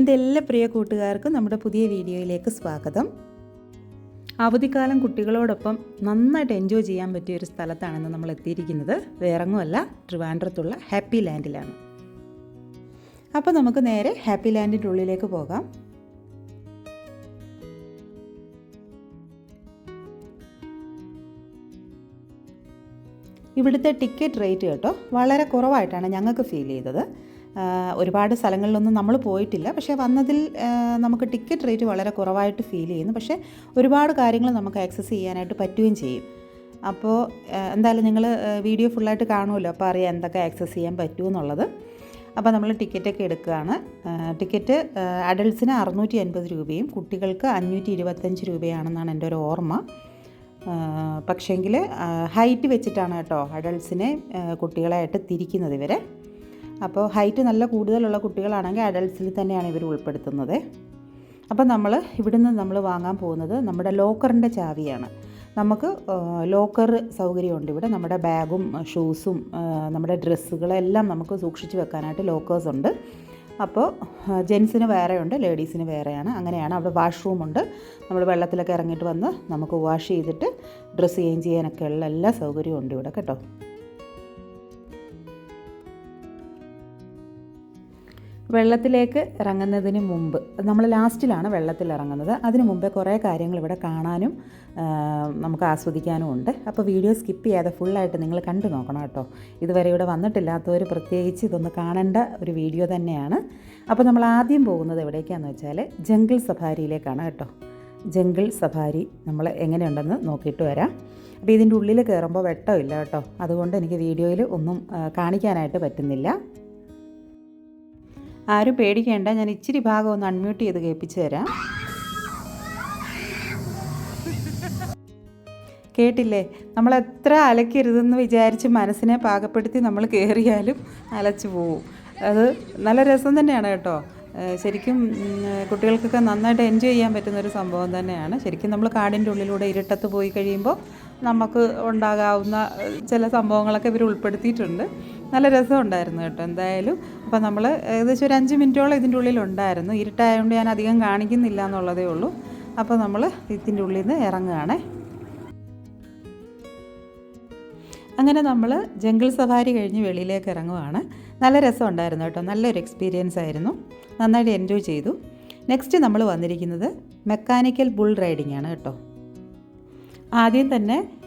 എന്റെ എല്ലാ പ്രിയ കൂട്ടുകാർക്കും നമ്മുടെ പുതിയ വീഡിയോയിലേക്ക് സ്വാഗതം. അവധിക്കാലം കുട്ടികളോടൊപ്പം നന്നായിട്ട് എൻജോയ് ചെയ്യാൻ പറ്റിയ ഒരു സ്ഥലത്താണെന്ന് നമ്മൾ എത്തിയിരിക്കുന്നത്. വേറെങ്ങുമല്ല ട്രിവാൻഡ്രത്തുള്ള ഹാപ്പി ലാൻഡിലാണ്. അപ്പോൾ നമുക്ക് നേരെ ഹാപ്പി ലാൻഡിന്റെ ഉള്ളിലേക്ക് പോകാം. ഇവിടുത്തെ ടിക്കറ്റ് റേറ്റ് കേട്ടോ വളരെ കുറവായിട്ടാണ് ഞങ്ങൾക്ക് ഫീൽ ചെയ്തത്. ഒരുപാട് സ്ഥലങ്ങളിലൊന്നും നമ്മൾ പോയിട്ടില്ല. പക്ഷേ വന്നതിൽ നമുക്ക് ടിക്കറ്റ് റേറ്റ് വളരെ കുറവായിട്ട് ഫീൽ ചെയ്യുന്നു. പക്ഷേ ഒരുപാട് കാര്യങ്ങൾ നമുക്ക് ആക്സസ് ചെയ്യാനായിട്ട് പറ്റുകയും ചെയ്യും. അപ്പോൾ എന്തായാലും നിങ്ങൾ വീഡിയോ ഫുള്ളായിട്ട് കാണുമല്ലോ. അപ്പോൾ അറിയാം എന്തൊക്കെ ആക്സസ് ചെയ്യാൻ പറ്റുമെന്നുള്ളത് അപ്പോൾ നമ്മൾ ടിക്കറ്റൊക്കെ എടുക്കുകയാണ്. ടിക്കറ്റ് അഡൾട്ട്സിന് അറുന്നൂറ്റി അൻപത് രൂപയും കുട്ടികൾക്ക് അഞ്ഞൂറ്റി ഇരുപത്തഞ്ച് രൂപയാണെന്നാണ് എന്റെ ഒരു ഓർമ്മ. പക്ഷേങ്കിൽ ഹൈറ്റ് വെച്ചിട്ടാണ് കേട്ടോ അഡൾട്ട്സിനെ കുട്ടികളായിട്ട് തിരിക്കുന്നത് ഇവരെ. അപ്പോൾ ഹൈറ്റ് നല്ല കൂടുതലുള്ള കുട്ടികളാണെങ്കിൽ അഡൾട്ട്സിൽ തന്നെയാണ് ഇവർ ഉൾപ്പെടുത്തുന്നത്. അപ്പോൾ നമ്മൾ ഇവിടുന്ന് നമ്മൾ വാങ്ങാൻ പോകുന്നത് നമ്മുടെ ലോക്കറിന്റെ ചാവിയാണ്. നമുക്ക് ലോക്കർ സൗകര്യമുണ്ട് ഇവിടെ. നമ്മുടെ ബാഗും ഷൂസും നമ്മുടെ ഡ്രസ്സുകളെല്ലാം നമുക്ക് സൂക്ഷിച്ച് വെക്കാനായിട്ട് ലോക്കേഴ്സ് ഉണ്ട്. അപ്പോൾ ജെൻസിന് വേറെയുണ്ട് ലേഡീസിന് വേറെയാണ്. അങ്ങനെയാണ് അവിടെ വാഷ്റൂമുണ്ട് നമ്മൾ വെള്ളത്തിലൊക്കെ ഇറങ്ങിയിട്ട് വന്ന് നമുക്ക് വാഷ് ചെയ്തിട്ട് ഡ്രസ്സ് ചേഞ്ച് ചെയ്യാനൊക്കെ ഉള്ള എല്ലാ സൗകര്യവും ഉണ്ട് ഇവിടെ കേട്ടോ. വെള്ളത്തിലേക്ക് ഇറങ്ങുന്നതിന് മുമ്പ് നമ്മൾ ലാസ്റ്റിലാണ് വെള്ളത്തിൽ ഇറങ്ങുന്നത്. അതിന് മുമ്പേ കുറേ കാര്യങ്ങൾ ഇവിടെ കാണാനും നമുക്ക് ആസ്വദിക്കാനും ഉണ്ട്. അപ്പോൾ വീഡിയോ സ്കിപ്പ് ചെയ്യാതെ ഫുള്ളായിട്ട് നിങ്ങൾ കണ്ടു നോക്കണം കേട്ടോ. ഇതുവരെ ഇവിടെ വന്നിട്ടില്ലാത്തവർ പ്രത്യേകിച്ച് ഇതൊന്ന് കാണേണ്ട ഒരു വീഡിയോ തന്നെയാണ്. അപ്പോൾ നമ്മൾ ആദ്യം പോകുന്നത് എവിടേക്കാണെന്ന് വെച്ചാൽ ജംഗിൾ സഫാരിയിലേക്കാണ് കേട്ടോ. ജംഗിൾ സഫാരി നമ്മൾ എങ്ങനെയുണ്ടെന്ന് നോക്കിയിട്ട് വരാം. അപ്പോൾ ഇതിന്റെ ഉള്ളിൽ കയറുമ്പോൾ വെട്ടമില്ല കേട്ടോ. അതുകൊണ്ട് എനിക്ക് വീഡിയോയിൽ ഒന്നും കാണിക്കാനായിട്ട് പറ്റുന്നില്ല. ആരും പേടിക്കേണ്ട ഞാൻ ഇച്ചിരി ഭാഗം ഒന്ന് അൺമ്യൂട്ട് ചെയ്ത് കേൾപ്പിച്ചു തരാം. കേട്ടില്ലേ? നമ്മൾ എത്ര അലക്കരുതെന്ന് വിചാരിച്ച് മനസ്സിനെ പാകപ്പെടുത്തി നമ്മൾ കയറിയാലും അലച്ചു പോവും. അത് നല്ല രസം തന്നെയാണ് കേട്ടോ. ശരിക്കും കുട്ടികൾക്കൊക്കെ നന്നായിട്ട് എൻജോയ് ചെയ്യാൻ പറ്റുന്നൊരു സംഭവം തന്നെയാണ്. ശരിക്കും നമ്മൾ കാടിന്റെ ഉള്ളിലൂടെ ഇരുട്ടത്ത് പോയി കഴിയുമ്പോൾ നമുക്ക് ഉണ്ടാകാവുന്ന ചില സംഭവങ്ങളൊക്കെ ഇവർ ഉൾപ്പെടുത്തിയിട്ടുണ്ട്. നല്ല രസമുണ്ടായിരുന്നു കേട്ടോ എന്തായാലും. അപ്പോൾ നമ്മൾ ഏകദേശം ഒരു അഞ്ച് മിനിറ്റോളം ഇതിന്റെ ഉള്ളിലുണ്ടായിരുന്നു. ഇരുട്ടായതുകൊണ്ട് ഞാൻ അധികം കാണിക്കുന്നില്ല എന്നുള്ളതേ ഉള്ളൂ. അപ്പോൾ നമ്മൾ ഇതിന്റെ ഉള്ളിൽ നിന്ന് ഇറങ്ങുകയാണേ. അങ്ങനെ നമ്മൾ ജംഗിൾ സഫാരി കഴിഞ്ഞ് വെളിയിലേക്ക് ഇറങ്ങുവാണ്. നല്ല രസമുണ്ടായിരുന്നു കേട്ടോ. നല്ലൊരു എക്സ്പീരിയൻസ് ആയിരുന്നു. നന്നായിട്ട് എൻജോയ് ചെയ്തു. നെക്സ്റ്റ് നമ്മൾ വന്നിരിക്കുന്നത് മെക്കാനിക്കൽ ബുൾ റൈഡിംഗ് ആണ് കേട്ടോ. ആദ്യം തന്നെ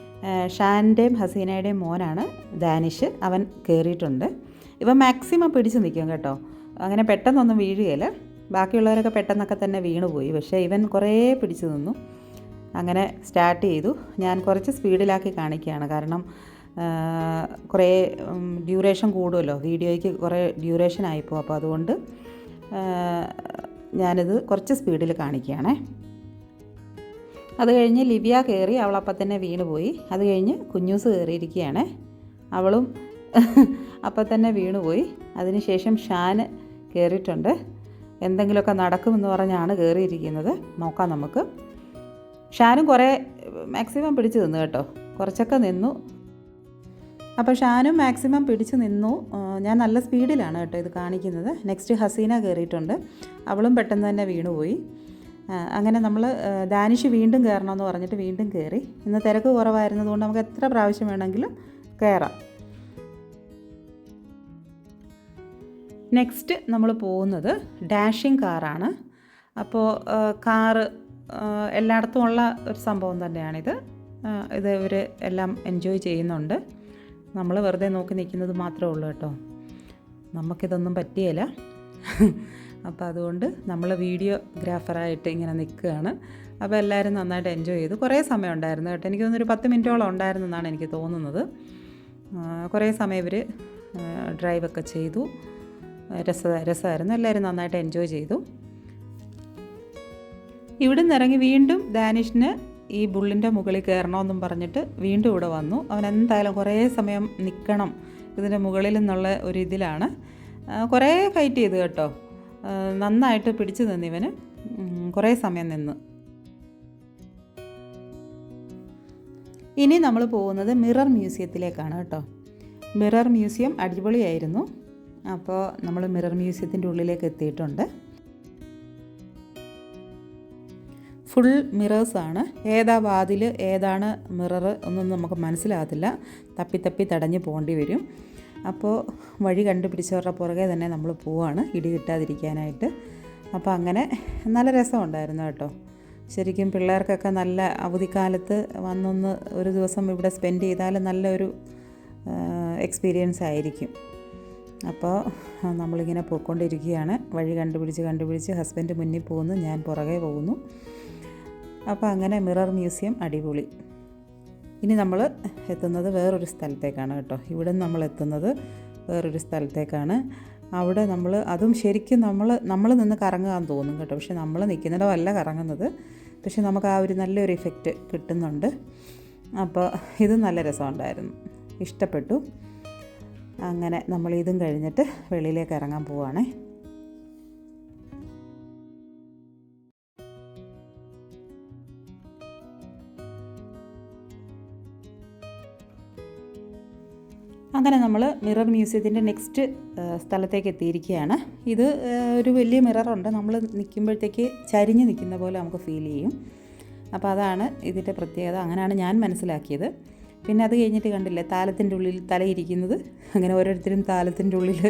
ഷാന്റെയും ഹസീനയുടെയും മോനാണ് ദാനിഷ്. അവൻ കയറിയിട്ടുണ്ട് ഇവൻ മാക്സിമം പിടിച്ച് നിൽക്കും കേട്ടോ. അങ്ങനെ പെട്ടെന്നൊന്നും വീഴുകയില്ല. ബാക്കിയുള്ളവരൊക്കെ പെട്ടെന്നൊക്കെ തന്നെ വീണുപോയി പക്ഷേ ഇവൻ കുറേ പിടിച്ചു നിന്നു. അങ്ങനെ സ്റ്റാർട്ട് ചെയ്തു. ഞാൻ കുറച്ച് സ്പീഡിലാക്കി കാണിക്കുകയാണ്. കാരണം കുറേ ഡ്യൂറേഷൻ കൂടുമല്ലോ. വീഡിയോയ്ക്ക് കുറേ ഡ്യൂറേഷൻ ആയിപ്പോൾ അപ്പോൾ അതുകൊണ്ട് ഞാനിത് കുറച്ച് സ്പീഡിൽ കാണിക്കുകയാണേ. അത് കഴിഞ്ഞ് ലിവിയ കയറി അവൾ അപ്പം തന്നെ വീണ് പോയി. അത് കഴിഞ്ഞ് കുഞ്ഞൂസ് കയറിയിരിക്കുകയാണ്. അവളും അപ്പം തന്നെ വീണ് പോയി. അതിനുശേഷം ഷാന് കയറിയിട്ടുണ്ട്. എന്തെങ്കിലുമൊക്കെ നടക്കുമെന്ന് പറഞ്ഞാണ് കയറിയിരിക്കുന്നത്. നോക്കാം നമുക്ക്. ഷാനും കുറേ മാക്സിമം പിടിച്ചു നിന്നു കേട്ടോ. കുറച്ചൊക്കെ നിന്നു. അപ്പോൾ ഷാനും മാക്സിമം പിടിച്ച് നിന്നു. ഞാൻ നല്ല സ്പീഡിലാണ് കേട്ടോ ഇത് കാണിക്കുന്നത്. നെക്സ്റ്റ് ഹസീന കയറിയിട്ടുണ്ട്. അവളും പെട്ടെന്ന് തന്നെ വീണുപോയി അങ്ങനെ നമ്മൾ ദാനിഷ് വീണ്ടും കയറണമെന്ന് പറഞ്ഞിട്ട് വീണ്ടും കയറി. ഇന്ന് തിരക്ക് കുറവായിരുന്നതുകൊണ്ട് നമുക്ക് എത്ര പ്രാവശ്യം വേണമെങ്കിലും കയറാം. നെക്സ്റ്റ് നമ്മൾ പോകുന്നത് ഡാഷിങ് കാറാണ് അപ്പോൾ കാറ് എല്ലായിടത്തും ഉള്ള ഒരു സംഭവം തന്നെയാണിത്. ഇത് ഇവർ എല്ലാം എൻജോയ് ചെയ്യുന്നുണ്ട്. നമ്മൾ വെറുതെ നോക്കി നിൽക്കുന്നത് മാത്രമേ ഉള്ളൂ കേട്ടോ. നമുക്കിതൊന്നും പറ്റിയല്ല അപ്പോൾ അതുകൊണ്ട് നമ്മൾ വീഡിയോഗ്രാഫറായിട്ട് ഇങ്ങനെ നിൽക്കുകയാണ്. അപ്പോൾ എല്ലാവരും നന്നായിട്ട് എൻജോയ് ചെയ്തു. കുറേ സമയം ഉണ്ടായിരുന്നു കേട്ടോ. എനിക്ക് തോന്നുന്നു ഒരു പത്ത് മിനിറ്റോളം ഉണ്ടായിരുന്നെന്നാണ് എനിക്ക് തോന്നുന്നത്. കുറേ സമയം ഇവർ ഡ്രൈവൊക്കെ ചെയ്തു. രസ രസമായിരുന്നു. എല്ലാവരും നന്നായിട്ട് എൻജോയ് ചെയ്തു. ഇവിടുന്ന് ഇറങ്ങി വീണ്ടും ദാനിഷിന് ഈ ബുള്ളിന്റെ മുകളിൽ കയറണമെന്നും പറഞ്ഞിട്ട് വീണ്ടും ഇവിടെ വന്നു. അവൻ എന്തായാലും കുറേ സമയം നിൽക്കണം ഇതിന്റെ മുകളിൽ നിന്നുള്ള ഒരു ഇതിലാണ്. കുറേ ഫൈറ്റ് ചെയ്തു കേട്ടോ. നന്നായിട്ട് പിടിച്ചു നിന്ന് ഇവന് കുറേ സമയം നിന്ന്. ഇനി നമ്മൾ പോകുന്നത് മിറർ മ്യൂസിയത്തിലേക്കാണ് കേട്ടോ. മിറർ മ്യൂസിയം അടിപൊളിയായിരുന്നു. അപ്പോൾ നമ്മൾ മിറർ മ്യൂസിയത്തിന്റെ ഉള്ളിലേക്ക് എത്തിയിട്ടുണ്ട്. ഫുൾ മിറേഴ്സാണ് ഏതാ വാതിൽ ഏതാണ് മിറർ ഒന്നും നമുക്ക് മനസ്സിലാകത്തില്ല. തപ്പി തപ്പി തടഞ്ഞ് പോകേണ്ടി വരും. അപ്പോൾ വഴി കണ്ടുപിടിച്ചവരുടെ പുറകെ തന്നെ നമ്മൾ പോവാണ്. ഇടി കിട്ടാതിരിക്കാനായിട്ട്. അപ്പോൾ അങ്ങനെ നല്ല രസമുണ്ടായിരുന്നു കേട്ടോ. ശരിക്കും പിള്ളേർക്കൊക്കെ നല്ല അവധിക്കാലത്ത് വന്നൊന്ന് ഒരു ദിവസം ഇവിടെ സ്പെൻഡ് ചെയ്താൽ നല്ലൊരു എക്സ്പീരിയൻസ് ആയിരിക്കും. അപ്പോൾ നമ്മളിങ്ങനെ പോയിക്കൊണ്ടിരിക്കുകയാണ്. വഴി കണ്ടുപിടിച്ച് കണ്ടുപിടിച്ച് ഹസ്ബൻഡ് മുന്നിൽ പോകുന്നു ഞാൻ പുറകെ പോകുന്നു. അപ്പോൾ അങ്ങനെ മിറർ മ്യൂസിയം അടിപൊളി. ഇനി നമ്മൾ എത്തുന്നത് വേറൊരു സ്ഥലത്തേക്കാണ് കേട്ടോ. ഇവിടെ നമ്മൾ എത്തുന്നത് വേറൊരു സ്ഥലത്തേക്കാണ്. അവിടെ നമ്മൾ അതും ശരിക്കും നമ്മൾ നമ്മൾ നിന്ന് കറങ്ങാൻ തോന്നും കേട്ടോ. പക്ഷെ നമ്മൾ നിൽക്കുന്നിടമല്ല കറങ്ങുന്നത്. പക്ഷെ നമുക്ക് ആ ഒരു നല്ലൊരു ഇഫക്റ്റ് കിട്ടുന്നുണ്ട്. അപ്പോൾ ഇത് നല്ല രസമുണ്ടായിരുന്നു. ഇഷ്ടപ്പെട്ടു. അങ്ങനെ നമ്മൾ ഇതും കഴിഞ്ഞിട്ട് വെളിയിലേക്ക് ഇറങ്ങാൻ പോവുകയാണേ അങ്ങനെ നമ്മൾ മിറർ മ്യൂസിയത്തിന്റെ നെക്സ്റ്റ് സ്ഥലത്തേക്ക് എത്തിയിരിക്കുകയാണ്. ഇത് ഒരു വലിയ മിററുണ്ട് നമ്മൾ നിൽക്കുമ്പോഴത്തേക്ക് ചരിഞ്ഞ് നിൽക്കുന്ന പോലെ നമുക്ക് ഫീൽ ചെയ്യും. അപ്പോൾ അതാണ് ഇതിന്റെ പ്രത്യേകത. അങ്ങനെയാണ് ഞാൻ മനസ്സിലാക്കിയത്. പിന്നെ അത് കഴിഞ്ഞിട്ട് കണ്ടില്ലേ താലത്തിന്റെ ഉള്ളിൽ തലയിരിക്കുന്നത്. അങ്ങനെ ഓരോരുത്തരും താലത്തിന്റെ ഉള്ളിൽ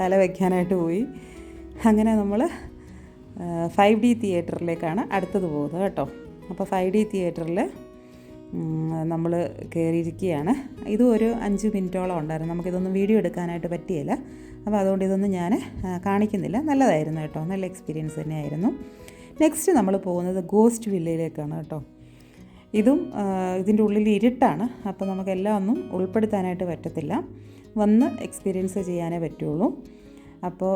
തല വയ്ക്കാനായിട്ട് പോയി. അങ്ങനെ നമ്മൾ ഫൈവ് ഡി തിയേറ്ററിലേക്കാണ് അടുത്തത് പോകുന്നത് കേട്ടോ. അപ്പോൾ ഫൈവ് ഡി തിയേറ്ററിൽ നമ്മൾ കയറിയിരിക്കുകയാണ് ഇതും ഒരു അഞ്ച് മിനിറ്റോളം ഉണ്ടായിരുന്നു. നമുക്കിതൊന്നും വീഡിയോ എടുക്കാനായിട്ട് പറ്റിയില്ല. അപ്പോൾ അതുകൊണ്ട് ഇതൊന്നും ഞാൻ കാണിക്കുന്നില്ല. നല്ലതായിരുന്നു കേട്ടോ. നല്ല എക്സ്പീരിയൻസ് തന്നെയായിരുന്നു. നെക്സ്റ്റ് നമ്മൾ പോകുന്നത് ഗോസ്റ്റ് വില്ലയിലേക്കാണ് കേട്ടോ. ഇതും ഇതിന്റെ ഉള്ളിൽ ഇരുട്ടാണ്. അപ്പോൾ നമുക്കെല്ലാം ഒന്നും ഉൾപ്പെടുത്താനായിട്ട് പറ്റത്തില്ല. വന്ന് എക്സ്പീരിയൻസ് ചെയ്യാനേ പറ്റുള്ളൂ. അപ്പോൾ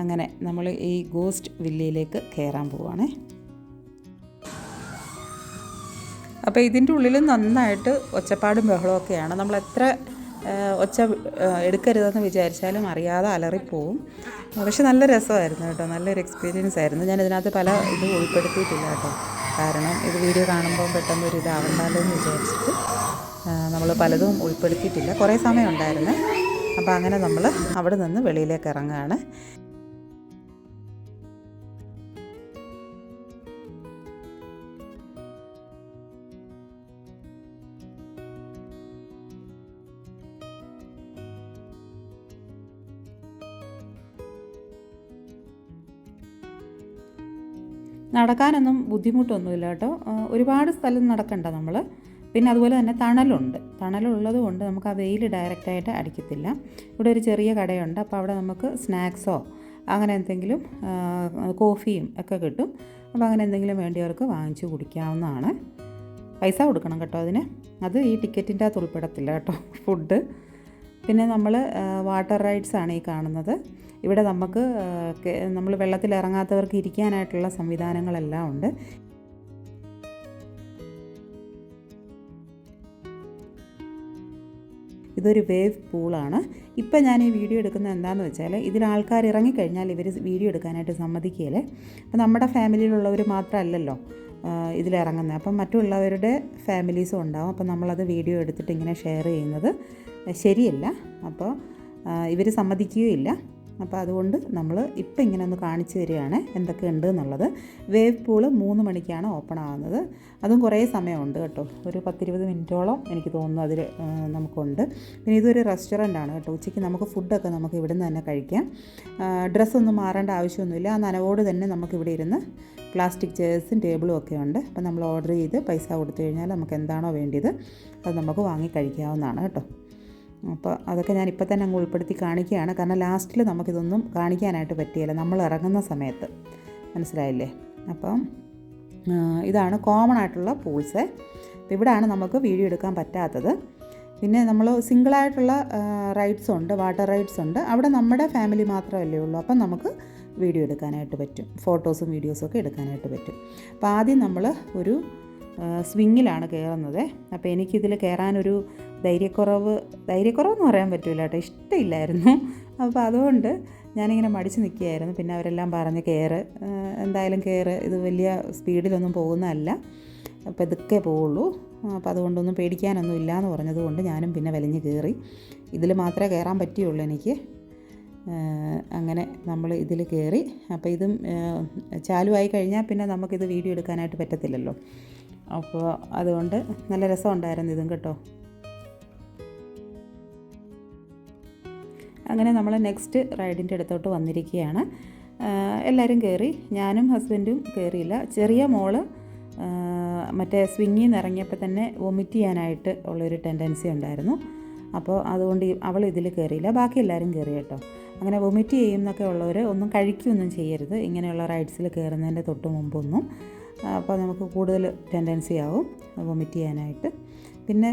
അങ്ങനെ നമ്മൾ ഈ ഗോസ്റ്റ് വില്ലയിലേക്ക് കയറാൻ പോവുകയാണേ അപ്പോൾ ഇതിന്റെ ഉള്ളിൽ നന്നായിട്ട് ഒച്ചപ്പാടും ബഹളമൊക്കെയാണ് നമ്മൾ എത്ര ഒച്ച എടുക്കരുതെന്ന് വിചാരിച്ചാലും അറിയാതെ അലറിപ്പോവും. പക്ഷെ നല്ല രസമായിരുന്നു കേട്ടോ. നല്ലൊരു എക്സ്പീരിയൻസ് ആയിരുന്നു. ഞാൻ ഇതിനകത്ത് പല ഇത് ഉൾപ്പെടുത്തിയിട്ടില്ല കേട്ടോ. കാരണം ഇത് വീഡിയോ കാണുമ്പോൾ പെട്ടെന്ന് ഒരു ഇതാവണ്ടല്ലോ എന്ന് വിചാരിച്ചിട്ട് നമ്മൾ പലതും ഉൾപ്പെടുത്തിയിട്ടില്ല. കുറേ സമയം ഉണ്ടായിരുന്നു. അപ്പോൾ അങ്ങനെ നമ്മൾ അവിടെ നിന്ന് വെളിയിലേക്ക് ഇറങ്ങുകയാണ്. നടക്കാനൊന്നും ബുദ്ധിമുട്ടൊന്നുമില്ല കേട്ടോ. ഒരുപാട് സ്ഥലം നടക്കണ്ട നമ്മൾ പിന്നെ അതുപോലെ തന്നെ തണലുണ്ട്. തണലുള്ളത് കൊണ്ട് നമുക്ക് ആ വെയിൽ ഡയറക്റ്റായിട്ട് അടിക്കത്തില്ല. ഇവിടെ ഒരു ചെറിയ കടയുണ്ട്. അപ്പോൾ അവിടെ നമുക്ക് സ്നാക്സോ അങ്ങനെ എന്തെങ്കിലും കോഫിയും ഒക്കെ കിട്ടും. അപ്പോൾ അങ്ങനെ എന്തെങ്കിലും വേണ്ടിയവർക്ക് വാങ്ങിച്ച് കുടിക്കാവുന്നതാണ്. പൈസ കൊടുക്കണം കേട്ടോ അതിന്. അത് ഈ ടിക്കറ്റിന്റെ അകത്ത് ഉൾപ്പെടത്തില്ല കേട്ടോ. ഫുഡ്. പിന്നെ നമ്മൾ വാട്ടർ റൈഡ്സ് ആണ് ഈ കാണുന്നത്. ഇവിടെ നമുക്ക് നമ്മൾ വെള്ളത്തിൽ ഇറങ്ങാത്തവർക്ക് ഇരിക്കാനായിട്ടുള്ള സംവിധാനങ്ങളെല്ലാം ഉണ്ട്. ഇതൊരു വേവ് പൂളാണ് ഇപ്പം ഞാൻ ഈ വീഡിയോ എടുക്കുന്നത് എന്താണെന്ന് വെച്ചാൽ ഇതിൽ ആൾക്കാർ ഇറങ്ങിക്കഴിഞ്ഞാൽ ഇവർ വീഡിയോ എടുക്കാനായിട്ട് സമ്മതിക്കുകയല്ലേ അപ്പം നമ്മുടെ ഫാമിലിയിലുള്ളവർ മാത്രമല്ലല്ലോ ഇതിലിറങ്ങുന്നത്. അപ്പം മറ്റുള്ളവരുടെ ഫാമിലീസും ഉണ്ടാവും. അപ്പം നമ്മളത് വീഡിയോ എടുത്തിട്ട് ഇങ്ങനെ ഷെയർ ചെയ്യുന്നത് ശരിയല്ല. അപ്പോൾ ഇവർ സമ്മതിക്കുകയില്ല. അപ്പോൾ അതുകൊണ്ട് നമ്മൾ ഇപ്പം ഇങ്ങനെ ഒന്ന് കാണിച്ചു തരികയാണ് എന്തൊക്കെ ഉണ്ട് എന്നുള്ളത്. വേവ് പൂൾ മൂന്ന് മണിക്കാണ് ഓപ്പൺ ആവുന്നത്. അതും കുറേ സമയമുണ്ട് കേട്ടോ. ഒരു പത്തിരുപത് മിനിറ്റോളം എനിക്ക് തോന്നുന്നു അതിൽ നമുക്കുണ്ട്. പിന്നെ ഇതൊരു റെസ്റ്റോറന്റ് ആണ് കേട്ടോ. ഉച്ചയ്ക്ക് നമുക്ക് ഫുഡൊക്കെ നമുക്ക് ഇവിടെ നിന്ന് തന്നെ കഴിക്കാം. ഡ്രസ്സൊന്നും മാറേണ്ട ആവശ്യമൊന്നുമില്ല. ആ നനവോട് തന്നെ നമുക്ക് ഇവിടെ ഇരുന്ന് പ്ലാസ്റ്റിക് ചെയർസും ടേബിളും ഒക്കെ ഉണ്ട്. അപ്പോൾ നമ്മൾ ഓർഡർ ചെയ്ത് പൈസ കൊടുത്തു കഴിഞ്ഞാൽ നമുക്ക് എന്താണോ വേണ്ടിയത് അത് നമുക്ക് വാങ്ങി കഴിക്കാവുന്നതാണ് കേട്ടോ. അപ്പോൾ അതൊക്കെ ഞാൻ ഇപ്പം തന്നെ അങ്ങ് ഉൾപ്പെടുത്തി കാണിക്കുകയാണ്. കാരണം ലാസ്റ്റിൽ നമുക്കിതൊന്നും കാണിക്കാനായിട്ട് പറ്റിയില്ല. നമ്മൾ ഇറങ്ങുന്ന സമയത്ത്. മനസ്സിലായില്ലേ? അപ്പം ഇതാണ് കോമൺ ആയിട്ടുള്ള പൂൾസ് അപ്പോൾ ഇവിടെയാണ് നമുക്ക് വീഡിയോ എടുക്കാൻ പറ്റാത്തത്. പിന്നെ നമ്മൾ സിംഗിളായിട്ടുള്ള റൈഡ്സ് ഉണ്ട് വാട്ടർ റൈഡ്സ് ഉണ്ട്. അവിടെ നമ്മുടെ ഫാമിലി മാത്രമല്ലേ ഉള്ളൂ. അപ്പം നമുക്ക് വീഡിയോ എടുക്കാനായിട്ട് പറ്റും. ഫോട്ടോസും വീഡിയോസും ഒക്കെ എടുക്കാനായിട്ട് പറ്റും. അപ്പോൾ ആദ്യം നമ്മൾ ഒരു സ്വിങ്ങിലാണ് കയറുന്നത്. അപ്പോൾ എനിക്കിതിൽ കയറാനൊരു ധൈര്യക്കുറവ് ധൈര്യക്കുറവെന്ന് പറയാൻ പറ്റില്ല കേട്ടോ. ഇഷ്ടമില്ലായിരുന്നു. അപ്പോൾ അതുകൊണ്ട് ഞാനിങ്ങനെ മടിച്ച് നിൽക്കുകയായിരുന്നു പിന്നെ അവരെല്ലാം പറഞ്ഞ് കയറ് എന്തായാലും കയറ് ഇത് വലിയ സ്പീഡിലൊന്നും പോകുന്നതല്ല. അപ്പോൾ ഇതൊക്കെ പോവുള്ളൂ. അപ്പോൾ അതുകൊണ്ടൊന്നും പേടിക്കാനൊന്നും എന്ന് പറഞ്ഞതുകൊണ്ട് ഞാനും പിന്നെ വലിഞ്ഞ് കയറി ഇതിൽ മാത്രമേ കയറാൻ പറ്റിയുള്ളൂ എനിക്ക്. അങ്ങനെ നമ്മൾ ഇതിൽ കയറി അപ്പോൾ ഇതും ചാലുവായി കഴിഞ്ഞാൽ പിന്നെ നമുക്കിത് വീഡിയോ എടുക്കാനായിട്ട് പറ്റത്തില്ലല്ലോ. അപ്പോൾ അതുകൊണ്ട് നല്ല രസമുണ്ടായിരുന്നു ഇതും കേട്ടോ. അങ്ങനെ നമ്മൾ നെക്സ്റ്റ് റൈഡിന്റെ അടുത്തോട്ട് വന്നിരിക്കുകയാണ്. എല്ലാവരും കയറി ഞാനും ഹസ്ബൻഡും കയറിയില്ല ചെറിയ മോൾ മറ്റേ സ്വിങ്ങിൽ നിന്ന് ഇറങ്ങിയപ്പോൾ തന്നെ വൊമിറ്റ് ചെയ്യാനായിട്ട് ഉള്ളൊരു ടെൻഡൻസി ഉണ്ടായിരുന്നു. അപ്പോൾ അതുകൊണ്ട് അവൾ ഇതിൽ കയറിയില്ല ബാക്കി എല്ലാവരും കയറി കേട്ടോ. അങ്ങനെ വൊമിറ്റ് ചെയ്യുന്നൊക്കെ ഉള്ളവർ ഒന്നും കഴിക്കുകയൊന്നും ചെയ്യരുത്. ഇങ്ങനെയുള്ള റൈഡ്സിൽ കയറുന്നതിന്റെ തൊട്ട് മുമ്പൊന്നും. അപ്പോൾ നമുക്ക് കൂടുതൽ ടെൻഡൻസി ആവും വൊമിറ്റ് ചെയ്യാനായിട്ട്. പിന്നെ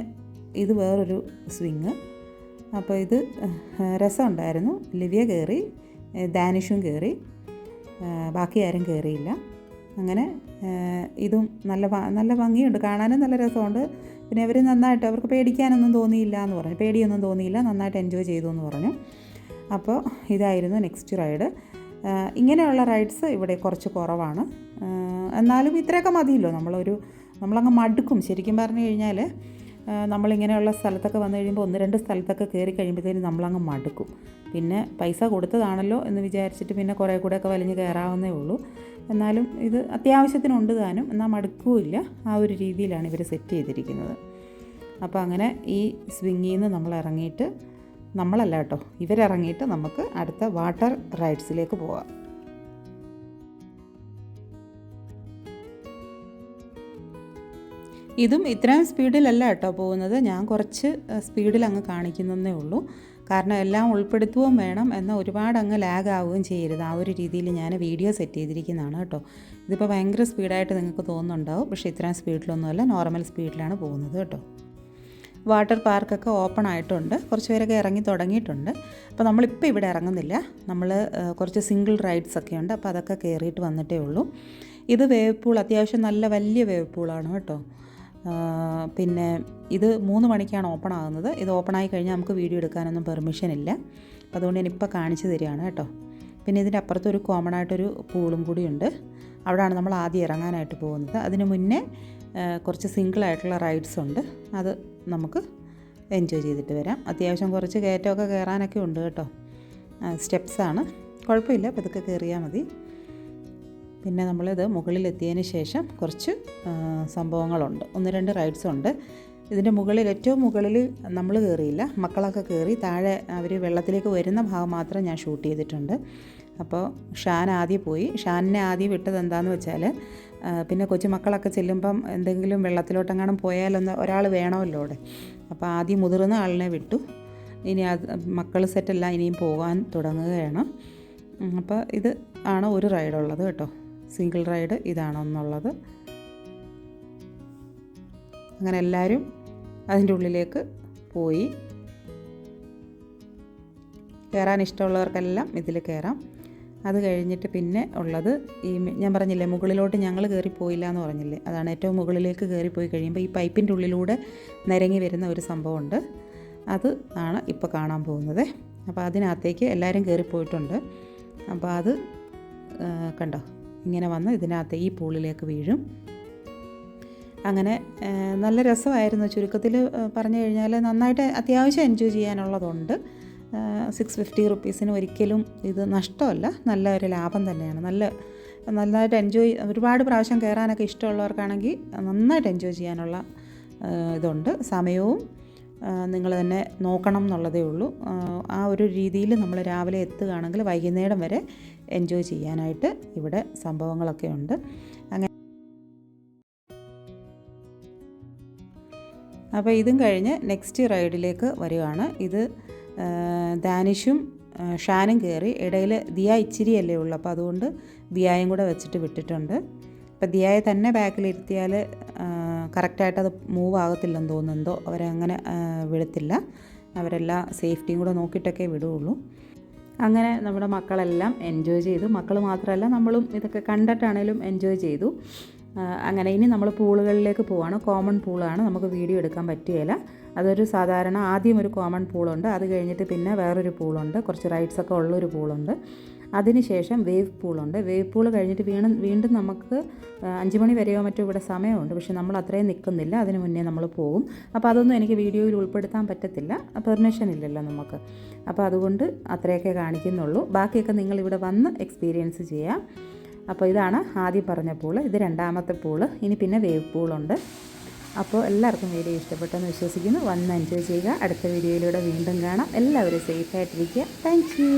ഇത് വേറൊരു സ്വിങ് അപ്പോൾ ഇത് രസമുണ്ടായിരുന്നു. ലിവിയ കയറി ദാനിഷും കയറി ബാക്കി ആരും കയറിയില്ല. അങ്ങനെ ഇതും നല്ല നല്ല ഭംഗിയുണ്ട്. കാണാനും നല്ല രസമുണ്ട്. പിന്നെ അവർ നന്നായിട്ട് അവർക്ക് പേടിക്കാനൊന്നും തോന്നിയില്ല എന്ന് പറഞ്ഞു. പേടിയൊന്നും തോന്നിയില്ല. നന്നായിട്ട് എൻജോയ് ചെയ്തു എന്ന് പറഞ്ഞു. അപ്പോൾ ഇതായിരുന്നു നെക്സ്റ്റ് റൈഡ് ഇങ്ങനെയുള്ള റൈഡ്സ് ഇവിടെ കുറച്ച് കുറവാണ്. എന്നാലും ഇത്രയൊക്കെ മതിയല്ലോ. നമ്മളൊരു നമ്മളങ്ങ് മടുക്കും. ശരിക്കും പറഞ്ഞു കഴിഞ്ഞാൽ നമ്മളിങ്ങനെയുള്ള സ്ഥലത്തൊക്കെ വന്നു കഴിയുമ്പോൾ ഒന്ന് രണ്ട് സ്ഥലത്തൊക്കെ കയറി കഴിയുമ്പോഴത്തേനും നമ്മളങ്ങ് മടുക്കും. പിന്നെ പൈസ കൊടുത്തതാണല്ലോ എന്ന് വിചാരിച്ചിട്ട് പിന്നെ കുറേ കൂടെയൊക്കെ വലിഞ്ഞ് കയറാവുന്നേ ഉള്ളൂ. എന്നാലും ഇത് അത്യാവശ്യത്തിനുണ്ട് താനും. എന്നാൽ മടുക്കുമില്ല ആ ഒരു രീതിയിലാണ് ഇവർ സെറ്റ് ചെയ്തിരിക്കുന്നത്. അപ്പോൾ അങ്ങനെ ഈ സ്വിങ്ങിൽ നിന്ന് നമ്മൾ ഇറങ്ങിയിട്ട് നമ്മളല്ല കേട്ടോ ഇവരിറങ്ങിയിട്ട് നമുക്ക് അടുത്ത വാട്ടർ റൈഡ്സിലേക്ക് പോകാം ഇതും ഇത്രയും സ്പീഡിലല്ല കേട്ടോ പോകുന്നത്. ഞാൻ കുറച്ച് സ്പീഡിൽ അങ്ങ് കാണിക്കുന്നതേ ഉള്ളൂ. കാരണം എല്ലാം ഉൾപ്പെടുത്തുകയും വേണം എന്നാൽ ഒരുപാട് അങ്ങ് ലാഗ് ആവുകയും ചെയ്യരുത്. ആ ഒരു രീതിയിൽ ഞാൻ വീഡിയോ സെറ്റ് ചെയ്തിരിക്കുന്നതാണ് കേട്ടോ. ഇതിപ്പോൾ ഭയങ്കര സ്പീഡായിട്ട് നിങ്ങൾക്ക് തോന്നുന്നുണ്ടാവും. പക്ഷേ ഇത്രയും സ്പീഡിലൊന്നുമല്ല നോർമൽ സ്പീഡിലാണ് പോകുന്നത് കേട്ടോ. വാട്ടർ പാർക്കൊക്കെ ഓപ്പൺ ആയിട്ടുണ്ട്. കുറച്ച് പേരൊക്കെ ഇറങ്ങി തുടങ്ങിയിട്ടുണ്ട്. അപ്പോൾ നമ്മളിപ്പോൾ ഇവിടെ ഇറങ്ങുന്നില്ല. നമ്മൾ കുറച്ച് സിംഗിൾ റൈഡ്സ് ഒക്കെ ഉണ്ട്. അപ്പോൾ അതൊക്കെ കയറിയിട്ട് വന്നിട്ടേ ഉള്ളൂ. ഇത് വേവ് പൂൾ അത്യാവശ്യം നല്ല വലിയ വേവ് പൂളാണ് കേട്ടോ. പിന്നെ ഇത് മൂന്ന് മണിക്കാണ് ഓപ്പൺ ആകുന്നത്. ഇത് ഓപ്പൺ ആയി കഴിഞ്ഞാൽ നമുക്ക് വീഡിയോ എടുക്കാനൊന്നും പെർമിഷൻ ഇല്ല. അപ്പോൾ അതുകൊണ്ട് ഞാനിപ്പോൾ കാണിച്ചു തരികയാണ് കേട്ടോ. പിന്നെ ഇതിന്റെ അപ്പുറത്തൊരു കോമൺ ആയിട്ടൊരു പൂളും കൂടിയുണ്ട് അവിടെയാണ് നമ്മൾ ആദ്യം ഇറങ്ങാനായിട്ട് പോകുന്നത്. അതിന് മുന്നേ കുറച്ച് സിംഗിൾ ആയിട്ടുള്ള റൈഡ്സ് ഉണ്ട്. അത് നമുക്ക് എൻജോയ് ചെയ്തിട്ട് വരാം. അത്യാവശ്യം കുറച്ച് കയറ്റമൊക്കെ കയറാനൊക്കെ ഉണ്ട് കേട്ടോ. സ്റ്റെപ്സാണ് കുഴപ്പമില്ല. പതുക്കെ കയറിയാൽ മതി. പിന്നെ നമ്മളിത് മുകളിലെത്തിയതിന് ശേഷം കുറച്ച് സംഭവങ്ങളുണ്ട്. ഒന്ന് രണ്ട് റൈഡ്സ് ഉണ്ട്. ഇതിന്റെ മുകളിൽ ഏറ്റവും മുകളിൽ നമ്മൾ കയറിയില്ല. മക്കളൊക്കെ കയറി താഴെ അവർ വെള്ളത്തിലേക്ക് വരുന്ന ഭാഗം മാത്രം ഞാൻ ഷൂട്ട് ചെയ്തിട്ടുണ്ട്. അപ്പോൾ ഷാൻ ആദ്യം പോയി. ഷാനിനെ ആദ്യം വിട്ടത് എന്താണെന്ന് വെച്ചാൽ പിന്നെ കൊച്ചുമക്കളൊക്കെ ചെല്ലുമ്പം എന്തെങ്കിലും വെള്ളത്തിലോട്ടെങ്ങാനും പോയാലൊന്ന് ഒരാൾ വേണമല്ലോ അവിടെ. അപ്പോൾ ആദ്യം മുതിർന്ന ആളിനെ വിട്ടു. ഇനി അത് മക്കൾ സെറ്റല്ല ഇനിയും പോകാൻ തുടങ്ങുകയാണ്. അപ്പോൾ ഇത് ആണ് ഒരു റൈഡുള്ളത് കേട്ടോ. സിംഗിൾ റൈഡ് ഇതാണെന്നുള്ളത്. അങ്ങനെ എല്ലാവരും അതിന്റെ ഉള്ളിലേക്ക് പോയി. കയറാൻ ഇഷ്ടമുള്ളവർക്കെല്ലാം ഇതിൽ കയറാം. അത് കഴിഞ്ഞിട്ട് പിന്നെ ഉള്ളത് ഈ ഞാൻ പറഞ്ഞില്ലേ മുകളിലോട്ട് ഞങ്ങൾ കയറിപ്പോയില്ല എന്ന് പറഞ്ഞില്ലേ? അതാണ് ഏറ്റവും മുകളിലേക്ക് കയറിപ്പോയി കഴിയുമ്പോൾ ഈ പൈപ്പിന്റെ ഉള്ളിലൂടെ നിരങ്ങി വരുന്ന ഒരു സംഭവമുണ്ട്. അത് ആണ് ഇപ്പോൾ കാണാൻ പോകുന്നത്. അപ്പോൾ അതിനകത്തേക്ക് എല്ലാവരും കയറിപ്പോയിട്ടുണ്ട്. അപ്പോൾ അത് കണ്ടോ? ഇങ്ങനെ വന്ന് ഇതിനകത്ത് ഈ പൂളിലേക്ക് വീഴും. അങ്ങനെ നല്ല രസമായിരുന്നു. ചുരുക്കത്തിൽ പറഞ്ഞു കഴിഞ്ഞാൽ നന്നായിട്ട് അത്യാവശ്യം എൻജോയ് ചെയ്യാനുള്ളതുണ്ട്. സിക്സ് ഫിഫ്റ്റി റുപ്പീസിന് ഒരിക്കലും ഇത് നഷ്ടമല്ല. നല്ല ഒരു ലാഭം തന്നെയാണ്. നല്ല നന്നായിട്ട് എൻജോയ് ഒരുപാട് പ്രാവശ്യം കയറാനൊക്കെ ഇഷ്ടമുള്ളവർക്കാണെങ്കിൽ നന്നായിട്ട് എൻജോയ് ചെയ്യാനുള്ള ഇതുണ്ട്. സമയവും നിങ്ങൾ തന്നെ നോക്കണം എന്നുള്ളതേ ഉള്ളൂ. ആ ഒരു രീതിയിൽ നമ്മൾ രാവിലെ എത്തുകയാണെങ്കിൽ വൈകുന്നേരം വരെ എൻജോയ് ചെയ്യാനായിട്ട് ഇവിടെ സംഭവങ്ങളൊക്കെ ഉണ്ട്. അങ്ങനെ അപ്പോൾ ഇതും കഴിഞ്ഞ് നെക്സ്റ്റ് റൈഡിലേക്ക് വരികയാണ്. ഇത് ദാനിഷും ഷാനും കയറി ഇടയിൽ ദിയ ഇച്ചിരിയല്ലേ ഉള്ളൂ. അപ്പോൾ അതുകൊണ്ട് ദിയായും കൂടെ വെച്ചിട്ട് വിട്ടിട്ടുണ്ട്. ദിയായെ തന്നെ ബാക്കിലിരുത്തിയാൽ കറക്റ്റായിട്ട് അത് മൂവ് ആകത്തില്ലെന്ന് തോന്നുന്നുണ്ടോ? അവരെ അങ്ങനെ വിടത്തില്ല. അവരെല്ലാം സേഫ്റ്റിയും കൂടെ നോക്കിയിട്ടൊക്കെ വിടുകയുള്ളൂ അങ്ങനെ നമ്മുടെ മക്കളെല്ലാം എൻജോയ് ചെയ്തു. മക്കൾ മാത്രമല്ല നമ്മളും ഇതൊക്കെ കണ്ടിട്ടാണേലും എൻജോയ് ചെയ്തു. അങ്ങനെ ഇനി നമ്മൾ പൂളുകളിലേക്ക് പോവാണ്. കോമൺ പൂളാണ്. നമുക്ക് വീഡിയോ എടുക്കാൻ പറ്റുകയില്ല. അതൊരു സാധാരണ ആദ്യം ഒരു കോമൺ പൂളുണ്ട്. അത് കഴിഞ്ഞിട്ട് പിന്നെ വേറൊരു പൂളുണ്ട്. കുറച്ച് റൈഡ്സൊക്കെ ഉള്ളൊരു പൂളുണ്ട്. അതിനുശേഷം വേവ് പൂളുണ്ട് വേവ് പൂൾ കഴിഞ്ഞിട്ട് വീണ്ടും വീണ്ടും നമുക്ക് അഞ്ച് മണി വരെയോ മറ്റോ ഇവിടെ സമയമുണ്ട്. പക്ഷേ നമ്മൾ അത്രയും നിൽക്കുന്നില്ല. അതിന് മുന്നേ നമ്മൾ പോകും. അപ്പോൾ അതൊന്നും എനിക്ക് വീഡിയോയിൽ ഉൾപ്പെടുത്താൻ പറ്റത്തില്ല. പെർമിഷൻ ഇല്ലല്ലോ നമുക്ക്. അപ്പോൾ അതുകൊണ്ട് അത്രയൊക്കെ കാണിക്കുന്നുള്ളൂ. ബാക്കിയൊക്കെ നിങ്ങൾ ഇവിടെ വന്ന് എക്സ്പീരിയൻസ് ചെയ്യാം. അപ്പോൾ ഇതാണ് ആദ്യം പറഞ്ഞ പൂൾ ഇത് രണ്ടാമത്തെ പൂൾ ഇനി പിന്നെ വേവ് പൂളുണ്ട് അപ്പോൾ എല്ലാവർക്കും വീഡിയോ ഇഷ്ടപ്പെട്ടെന്ന് വിശ്വസിക്കുന്നു. വന്ന് എൻജോയ് ചെയ്യുക. അടുത്ത വീഡിയോയിലൂടെ വീണ്ടും കാണാം. എല്ലാവരും സേഫായിട്ടിരിക്കുക താങ്ക് യു